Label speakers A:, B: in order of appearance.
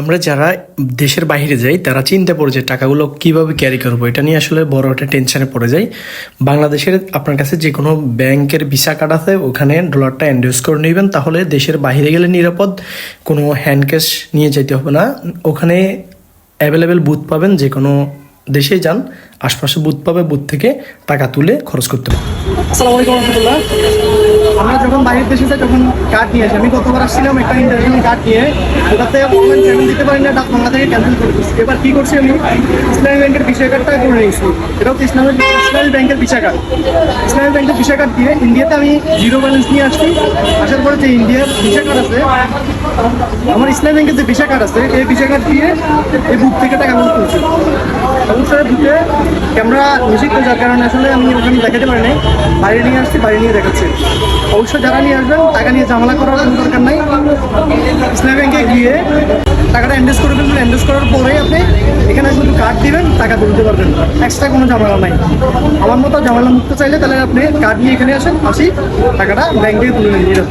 A: আমরা যারা দেশের বাইরে যাই, তারা চিন্তা পড়ে যে টাকাগুলো কীভাবে ক্যারি করব, এটা নিয়ে আসলে বড় একটা টেনশনে পড়ে যাই। বাংলাদেশের আপনার কাছে যে কোনো ব্যাংকের ভিসা কার্ড আছে, ওখানে ডলারটা এন্ডোজ করে নেবেন, তাহলে দেশের বাইরে গেলে নিরাপদ, কোনো হ্যান্ড ক্যাশ নিয়ে যেতে হবে না। ওখানে অ্যাভেলেবেল বুথ পাবেন, যে কোনো দেশে যান, আশপাশে বুথ পাবে বুথ থেকে টাকা তুলে খরচ করতে পারবেন।
B: বাইরের দেশে যাই তখন কার্ড নিয়ে আসি, আমি গতবার আসছিলাম একটা ইন্টারন্যাশনাল কার্ড নিয়ে। ওটাতে অনলাইন পেমেন্ট দিতে পারি না ডাক বাংলা থেকে ক্যান্সেল করে এবার কি করছি আমি? ইসলামী ব্যাংকের ভিসা কার্ডটা করে নিয়েছি। এটা হচ্ছে ইসলামী ইসলামী ব্যাংকের ভিসা কার্ড ইসলামী ব্যাংকের ভিসা কার্ড দিয়ে ইন্ডিয়াতে আমি জিরো ব্যালেন্স নিয়ে আসছি। আসার পরে যে ইন্ডিয়ার ভিসা কার্ড আছে, আমার ইসলামী ব্যাংকের যে ভিসা কার্ড আছে, এই ভিসা কার্ড দিয়ে এই বুক থেকে টাকা লোন তুলছি অবশ্যই বুকে ক্যামেরা নিষিদ্ধ যার কারণে আসলে আমি ওখানে দেখাতে পারি নাই। বাইরে নিয়ে আসছি, বাইরে নিয়ে দেখাচ্ছি। অবশ্যই যারা নিয়ে আসবেন, টাকা নিয়ে ঝামেলা করার কোনো দরকার নাই। ইসলামী ব্যাংকে গিয়ে টাকাটা এন্ডেস করে ফেলবেন। এন্ডেস করার পরে আপনি এখানে শুধু কার্ড দিবেন, টাকা তুলতে পারবেন। এক্সট্রা কোনো ঝামেলা নাই। আমার মতো ঝামেলা মুক্ত চাইলে তাহলে আপনি কার্ড নিয়ে এখানে আসেন, আসি, টাকাটা ব্যাংক থেকে তুলে নিয়ে